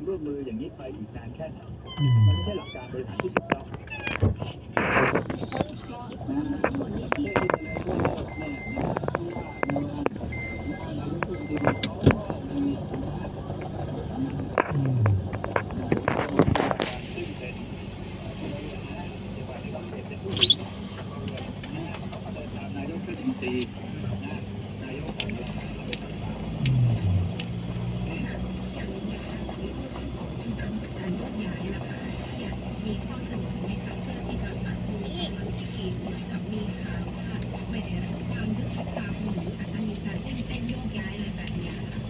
ความร่วมมืออย่างนี้ไปอีกนานแค่ไหนมมันไม่ใช่หลักการบริหารที่ถูกต้องนายกรัฐมนตรีนายกของเรา มีข้อเสนอไหมคะเพื่อที่จะตัดวงจรที่ทีมจะมีข่าวว่าไม่ได้รับความยุติธรรมหรืออาจจะมีการเต้นเต้นโยกย้ายอะไรแบบเนี้ยค่ะ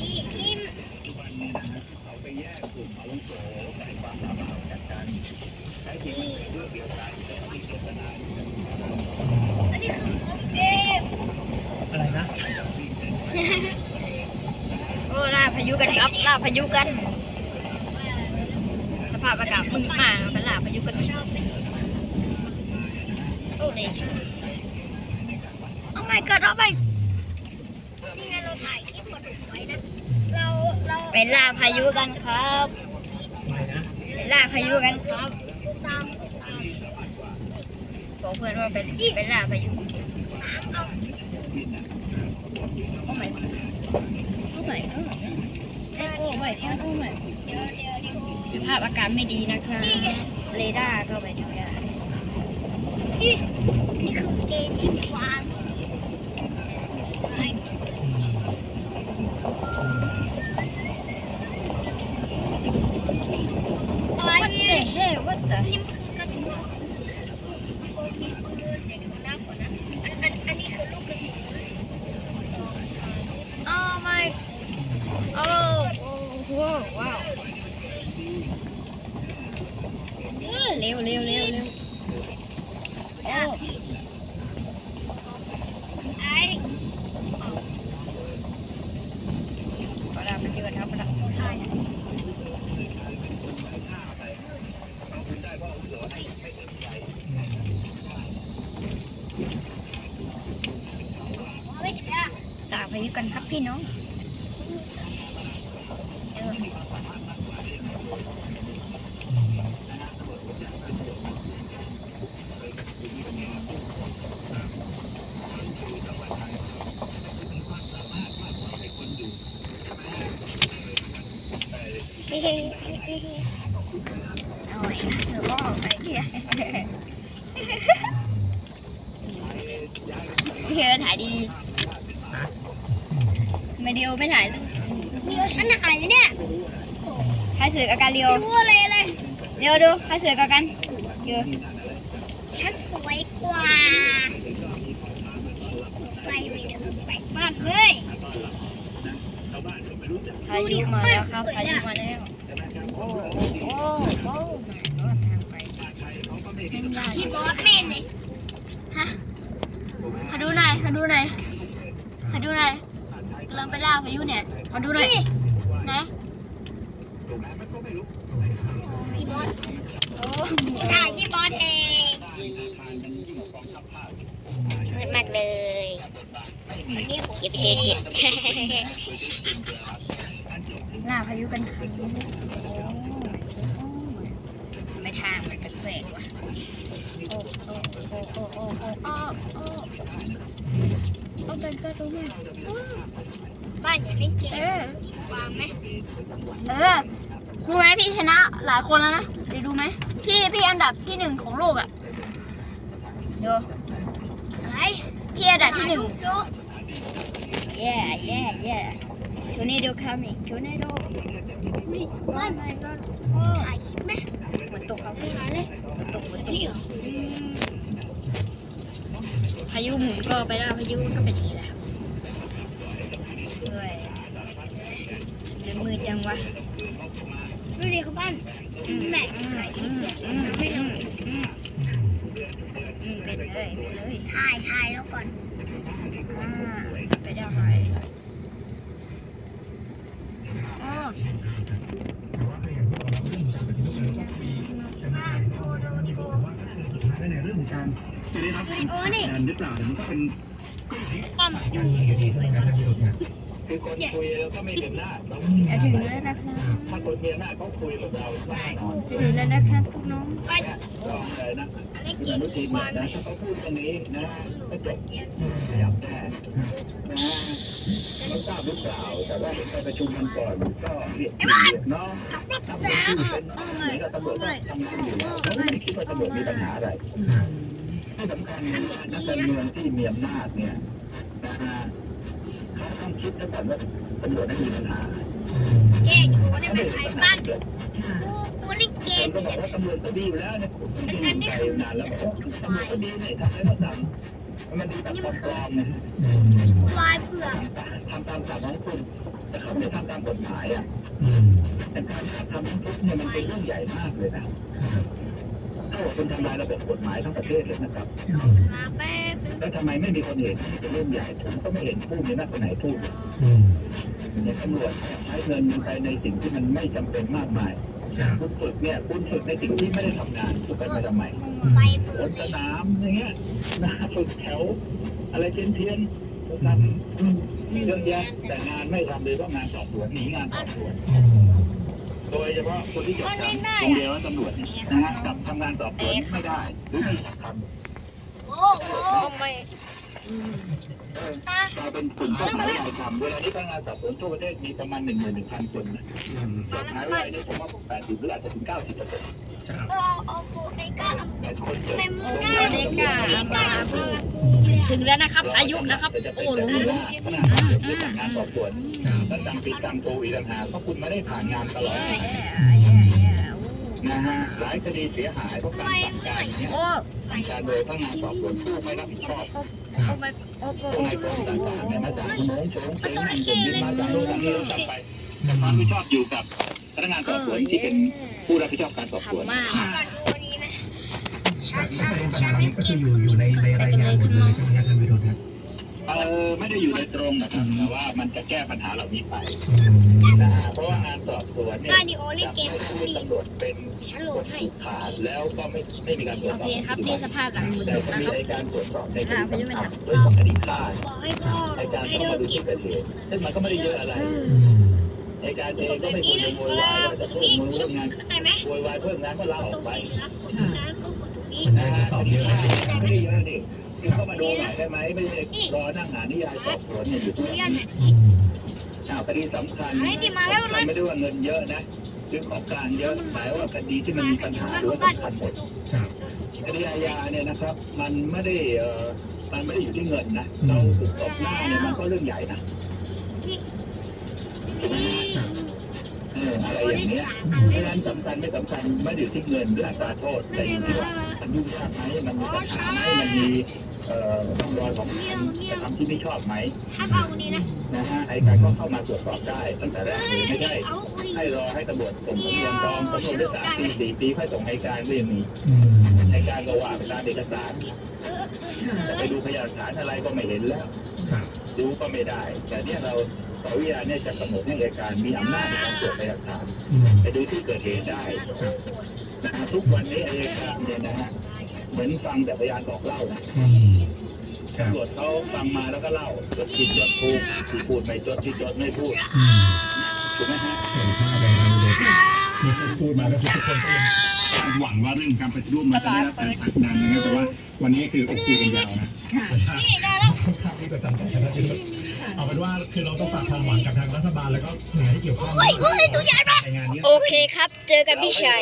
นี่ทิม ปัจจุบันนี้นะฮะเขาไปแยกกลุ่มอาวุโสใส่ความสามารถจากกันแท้จริงมันเป็นเรื่ องเดียวกันแต่ที่เจตนาอยู่กันอันนี้คือของเกมอะไรนะ โอ้ล่าพายุกันครับล่าพายุกัน สภาพอากาศมึงมากเป็นล่าพายุกันชอบเป็นโอ้เลยเอาไม่ก็เอาไปนี่ไงเราถ่ายคลิปมาถูกไว้นะเราเราเป็นล่าพายุกันครับอะไรนะเป็นล่าพายุกันครับตามตาม บอกเพื่อนว่าเป็นเป็นล่าพายุตามเอาโอ้ไม่โอ้ไม่โอ้ไม่โอ้ไม่โอ้ไม่เดี๋ยวเดี๋ยวเดี๋ยวสภาพอากาศไม่ดีนะครับ เรดาร์ก็ไปดูได้นี่นี่คือเกมที่วางอะไร วัดเตะเฮ้วัดเตะ นี่มันคือกระตุ้นคนมีปืนเดี๋ยวดูหน้าก่อนนะอันอันอันนี้คือลูกกระสุน โอ้ไม่โอ้โอ้โหว้าวนี่เร็วเร็วเร็วเร็วโอ้ไอ้ปลาไปเจอครับปลาถ่ายไม่ถึงอะตาพายุกันครับพี่น้อง เฮ้ยเฮ้ยเฮ้ยเอาไว้นะเธอบอกไปเฮียเฮียถ่ายดีๆไม่เดียวไม่ถ่ายเดี๋ยวฉันหายเนี่ยใครสวยกับกันเรียวรู้อะไรเลยเรียวดูใครสวยกับกันเยอะฉันสวยกว่าไปไม่ถึงไปบ้านเลยพายุมาแล้วครับพายุมาแล้ว พี่บอสเม่นเลยฮะขอดูหน่อยขอดูหน่อยขอดูหน่อยกำลังไปล่าพายุเนี่ยขอดูหน่อยนะพี่บอสโอ้ถ่ายพี่บอสเองมืดมากเลยวันนี้ผมอย่าไปเจอเจ็ดล่าพายุกันครับไม่ ทางมันแปลกๆว่ะโอ้โอ้โอ้โอ้โอ้โอ้โอ้โอ้เอาไปก็รู้ไหมบ้านอย่าเล่นเกเอมวางไหมเออรู้ไหมพี่ชนะหลายคนแล้วนะเดี๋ยวดูไหมพี่พี่อันดับที่หนึ่งของโลกอะเดี๋ยวอะไรพี่อันดับที่หนึ่งดูแย่ แย่แย่ชูนี่ดูคามิชูนี่ดูนี่ไม่ไม่ก็โอ้ถ่ายคลิปไหมฝนตกครับพี่มาเลยฝนตกฝนตกอืมพายุหมุนก็ไปแล้วพายุก็เป็นอย่างนี้แหละเฮ้ยเดินมือจังวะดูดิเขาบ้านแม่ถ่ายคลิปเนี่ยไม่ลงเป็นเลยเป็นเลยถ่ายถ่ายแล้วก่อนอ่าไปได้ไหมโอ้ บ้านโทรโทรโทร ในเรื่องของการจะได้รับโอ้นี่การหรือเปล่าเนี่ยมันก็เป็นป้อมยังอยู่ดีด้วยนะท่านผู้ชมนะคือคนคุยแล้วก็ไม่เดินหน้าเราจะถึงแล้วนะครับถ้าคนเดินหน้าเขาคุยกับเราแน่นอนจะถึงแล้วนะครับพวกน้องเนี่ยลองเลยนะอะไรคุณกิอนนุทินเนี่ยนะถ้าเขาพูดตรงนี้นะก็จบขยับแน่นะ ไม่ทราบหรือเปล่าแต่ว่าไปประชุมกันก่อนก็เรียกเรียกเนาะรักทำษาเป็นผู้เป็นเหมือนกับตำรวจก็ทำงานอยู่แล้วเขาไม่คิดว่าตำรวจมีปัญหาอะไรที่สำคัญนะนักการเมืองที่มีอำนาจเนี่ยนะฮะเขาต้องคิดซะก่อนว่าตำรวจนั้นมีปัญหาแก้กูได้เป็นไทยบ้านเกิดกูกูเล่นเกคมนก็บอกว่าตำรวจก็ดีอยู่แล้วเนี่ยผมที่อยู่ไปนานแล้วบอตำรวจก็ดีเนี่ยทำอะไรก็ทำ มันดีแบบปลอมๆนะฮะลายเผือกทำตามสั่งของคุณแต่เขาไม่ทำตามกฎหมายอะแต่การทำทั้งทุกเนี่ยมันเป็นเรื่องใหญ่มากเลยนะถ้าว่าคุณทำลายระบบกฎหมายทั้งประเทศเลยนะครับแล้วทำไมไม่มีคนเห็นเป็นเรื่องใหญ่ผมก็ไม่เห็นพูดในนักคนไหนพูดเนี่ยตำรวจใช้เงินไปในสิ่งที่มันไม่จำเป็นมากมาย คุณฝึกเนี่ยคุณฝึกในสิ่งที่ไม่ได้ทำงานคุณไปทำไมไปบเปิดนเลสยนามอย่างเงี้ยนะฝึกแถว อะไรเทียนเทียนๆทำเรื่องแยะแต่งานไม่ทำเลยเพราะงานสอบสวนหนีงานสอบสวนโดยเฉพาะคนที่จบจากโรงเรียนว่าตำรวจเนี่ยนะฮะกับทำงานสอบสวนไม่ได้หรือไม่อยากทำโอ้โหโอ้ไม่เออ กลายเป็นกลุ่มที่ไม่ได้ทำเวลานี้พนักงานสอบสวนทั่วประเทศมีประมาณหนึ่งหมื่นหนึ่งพันคนนะจบหายไปนี่ผมว่าแปดสิบหรืออาจจะถึงเก้าสิบเปอร์เซ็นต์โอ้โอ้โหในก้าแต่คนจบเมมโอ้ได้เด็กอะมาถึงแล้วนะครับ อายุนะครับ โอ้ลุงลุงงานสอบสวนงานสอบสวนแล้วจำปีจำโทอีกต่างหากเพราะคุณไม่ได้ผ่านงานตลอด นะฮะหลายคดีเสียหายเพราะการสั่งการเนี่ยโอ้สั่งการโดยพนักงานสอบสวนผู้ไม่รับผิดชอบโอ้ไม่โอ้โอ้ผู้โอ้ในกรมโอ้ต่างๆเนี่ยมาจากโมงโฉงเฉงนั่นเองมาจากโน่นจากนี่แล้วกลับไปแต่ความผิดชอบอยู่กับพนักงานสอบสวนที่เป็นผู้รับผิดชอบการสอบสวนทำมากก่อนดูนี้ไหมฉันฉันประฉันเด็นเล่นก็เกคืออยู่อยู่ในในรายงานหมดเลยใช่ไหมครับท่านวิโรจน์ครับ เออไม่ได้อยู่ในตรงนะครับแต่ว่ามันจะแก้ปัญหาเหล่านี้ไปนะฮะเพราะว่างานสอบสวนเนี่ยก้าดิโอเล่นจะเกมไม่ของให้ดีตำรวจเป็นฉันโหลดให้ขาดแล้วก็ไม่ไม่มีการตรวจโอสอเคบครับนี่สภาพหลังหมุนแต่ดุจะนะมีครับในการตรวจสอบในคอ่าดีพายุไม่ทันต่างๆโดยเฉพาะคดีฆ่าบอกให้พ่อโหลในดการให้เข้าเลิมากดูเกที่มเกิดเหตุซึ่งมันก็ไม่ได้เยอะอะไรในการเองก็ไม่ควรจะโวยวายว่าจะเพิ่มมือเรื่องงานเข้าใจไหมโวยวายเพิ่มงานก็ลาอตรอกงไปสีเหลืองกดตรงนั้นก็กดตรงนี้มันได้จะสอบเยอะนะไม่ได้เยอะดิคือ เข้ามาดูหน่อยได้ไหมไม่ใช่รอนั่งหานิยายสอบสวนเนี่ยอยู่ที่เรียนเนี่ยอ้าวคดีสำคัญอะไรดิมาแล้วนะไม่ได้ว่าเงินเยอะนะคือของกลางเยอะหมายว่าคดีที่มันมีปัญหาหรือว่าสำคัญหมดครับคดีอาญาเนี่ยนะครับ มันไม่ได้เอ่อมันไม่ได้อยู่ที่เงินนะเราถูกตบหน้าเนี่ยมันก็เรื่องใหญ่นะเอออะไรอย่างเงี้ยเพราะฉะนั้นสำคัญไม่สำคัญไม่ได้อยู่ที่เงินหรืออัตราโทษแต่อยู่ที่ว่ามันยุ่งยากไหมมันมีปัญหาไหมมันมี เอ่อร่องรอยของการกระทำที่ไม่ชอบไหมถ้าเอานี้นะนะฮะไอ้การก็เข้ามาตรวจสอบได้ตั้งแต่แรกเลยไม่ใช่เอาอุ้ยให้รอให้ตำรวจส่งสำนวนจองสำนวนได้สามปีสี่ปีค่อยส่งให้การก็ยังมีอืมให้การก็ว่าไปตามเอกสารจะไปดูพยานหลักฐานอะไรก็ไม่เห็นแล้วครับดูก็ไม่ได้ แต่เนี่ยเราสวิยาเนี่ยจะกำหนดให้อัยการมีอำนาจในการตรวจพยานหลักฐานอืมไปดูที่เกิดเหตุได้นะฮะทุกวันนี้อัยการเนี่ยนะฮะ เหมือนฟังแต่พยานบอกเล่านะอืมครับตำรวจเขาฟังมาแล้วก็เล่าจดผิดจดถูกที่พูดไม่จดที่จดไม่พูดอืมถูกไหมฮะเห็นภาพเลยครับวิโรจน์นี่พูดมาแล้วทุกคนก็ยังหวังว่าเรื่องการปฏิรูปมันจะได้รับการผลักดันนะครับแต่ว่าวันนี้คืออกคุยกันยาวนะนี่ได้แล้วภาพที่กดตามต่อใช่ไหมวิโรจน์เอาเป็นว่าคือเราต้องฝากความหวังกับทางรัฐบาลแล้วก็หน่วยงานที่เกี่ยวข้องโอ้ยโอ้ยตัวใหญ่มากในงานนี้โอเคครับ เจอกันพี่ชาย